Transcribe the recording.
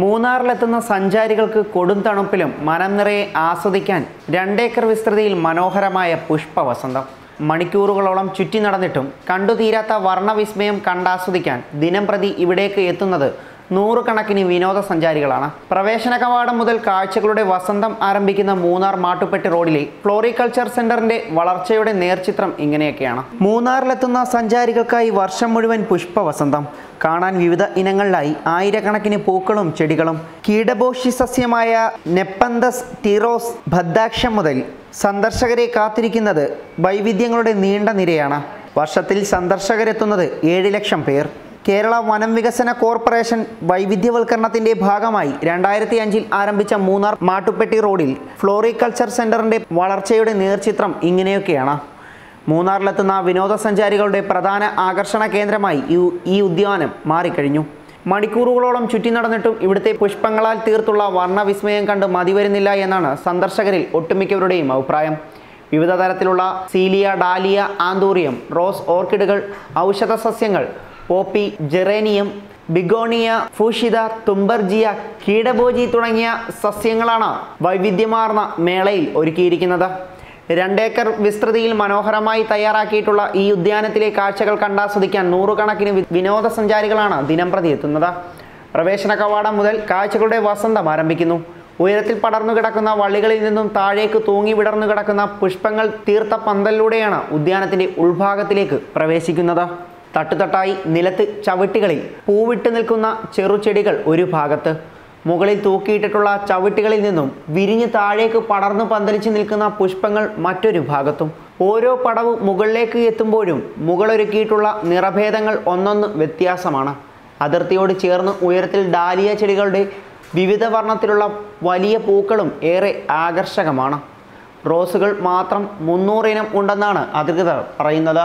മൂന്നാറിലെത്തുന്ന സഞ്ചാരികൾക്ക് കൊടും തണുപ്പിലും മനം നിറയെ ആസ്വദിക്കാൻ രണ്ടേക്കർ വിസ്തൃതിയിൽ മനോഹരമായ പുഷ്പവസന്തം. മണിക്കൂറുകളോളം ചുറ്റി നടന്നിട്ടും കണ്ടുതീരാത്ത വർണവിസ്മയം കണ്ടാസ്വദിക്കാൻ ദിനം പ്രതി ഇവിടേക്ക് എത്തുന്നത് നൂറുകണക്കിന് വിനോദസഞ്ചാരികളാണ്. പ്രവേശന കവാടം മുതൽ കാഴ്ചകളുടെ വസന്തം ആരംഭിക്കുന്ന മൂന്നാർ മാട്ടുപ്പെട്ടി റോഡിലെ ഫ്ലോറിക്കൾച്ചർ സെന്ററിന്റെ വളർച്ചയുടെ നേർചിത്രം ഇങ്ങനെയൊക്കെയാണ്. മൂന്നാറിലെത്തുന്ന സഞ്ചാരികൾക്കായി വർഷം മുഴുവൻ പുഷ്പവസന്തം. കാണാൻ വിവിധ ഇനങ്ങളിലായി. ആയിരക്കണക്കിന് പൂക്കളും ചെടികളും. കീടപോഷി സസ്യമായ നെപ്പന്തസ് ടീറോസ് ഭദ്രാക്ഷം മുതൽ സന്ദർശകരെ കാത്തിരിക്കുന്നത് വൈവിധ്യങ്ങളുടെ നീണ്ട നിരയാണ്. വർഷത്തിൽ സന്ദർശകരെത്തുന്നത് ഏഴ് ലക്ഷം പേർ. കേരള വനം വികസന കോർപ്പറേഷൻ വൈവിധ്യവൽക്കരണത്തിന്റെ ഭാഗമായി രണ്ടായിരത്തി അഞ്ചിൽ ആരംഭിച്ച മൂന്നാർ മാട്ടുപ്പെട്ടി റോഡിൽ ഫ്ലോറികൾച്ചർ സെന്ററിന്റെ വളർച്ചയുടെ നേർചിത്രം ഇങ്ങനെയൊക്കെയാണ്. മൂന്നാറിലെത്തുന്ന വിനോദസഞ്ചാരികളുടെ പ്രധാന ആകർഷണ കേന്ദ്രമായി ഈ- ഉദ്യാനം മാറിക്കഴിഞ്ഞു. മണിക്കൂറുകളോളം ചുറ്റി നടന്നിട്ടും ഇവിടുത്തെ പുഷ്പങ്ങളാൽ തീർത്തുള്ള വർണവിസ്മയം കണ്ട് മതിവരുന്നില്ല എന്നാണ് സന്ദർശകരിൽ ഒട്ടുമിക്കവരുടെയും അഭിപ്രായം. വിവിധ തരത്തിലുള്ള സീലിയ ഡാലിയ ആന്തൂറിയം റോസ് ഓർക്കിഡുകൾ ഔഷധ സസ്യങ്ങൾ poppy geranium begonia fuchsia thunbergia കീടഭോജി തുടങ്ങിയ സസ്യങ്ങളാണ് വൈവിധ്യമാർന്ന മേളയിൽ ഒരുക്കിയിരിക്കുന്നത്. രണ്ടേക്കർ വിസ്തൃതിയിൽ മനോഹരമായി തയ്യാറാക്കിയിട്ടുള്ള ഈ ഉദ്യാനത്തിലെ കാഴ്ചകൾ കണ്ടാസ്വദിക്കാൻ നൂറുകണക്കിന് വിനോദസഞ്ചാരികളാണ് ദിനം പ്രതി എത്തുന്നത്. പ്രവേശന കവാടം മുതൽ കാഴ്ചകളുടെ വസന്തം ആരംഭിക്കുന്നു. ഉയരത്തിൽ പടർന്നു കിടക്കുന്ന വള്ളികളിൽ നിന്നും താഴേക്ക് തൂങ്ങി വിടർന്നു കിടക്കുന്ന പുഷ്പങ്ങൾ തീർത്ത പന്തലിലൂടെയാണ് ഉദ്യാനത്തിന്റെ ഉൾഭാഗത്തിലേക്ക് പ്രവേശിക്കുന്നത്. തട്ടുതട്ടായി നിലത്ത് ചവിട്ടികളിൽ പൂവിട്ട് നിൽക്കുന്ന ചെറുചെടികൾ ഒരു ഭാഗത്ത്. മുകളിൽ തൂക്കിയിട്ടിട്ടുള്ള ചവിട്ടികളിൽ നിന്നും വിരിഞ്ഞ് താഴേക്ക് പടർന്നു പന്തലിച്ച് നിൽക്കുന്ന പുഷ്പങ്ങൾ മറ്റൊരു ഭാഗത്തും. ഓരോ പടവും മുകളിലേക്ക് എത്തുമ്പോഴും മുകളൊരുക്കിയിട്ടുള്ള നിറഭേദങ്ങൾ ഒന്നൊന്ന് വ്യത്യാസമാണ്. അതിർത്തിയോട് ചേർന്ന് ഉയരത്തിൽ ഡാലിയ ചെടികളുടെ വിവിധ വർണത്തിലുള്ള വലിയ പൂക്കളും ഏറെ ആകർഷകമാണ്. റോസുകൾ മാത്രം മുന്നൂറിനം ഉണ്ടെന്നാണ് അധികൃതർ പറയുന്നത്.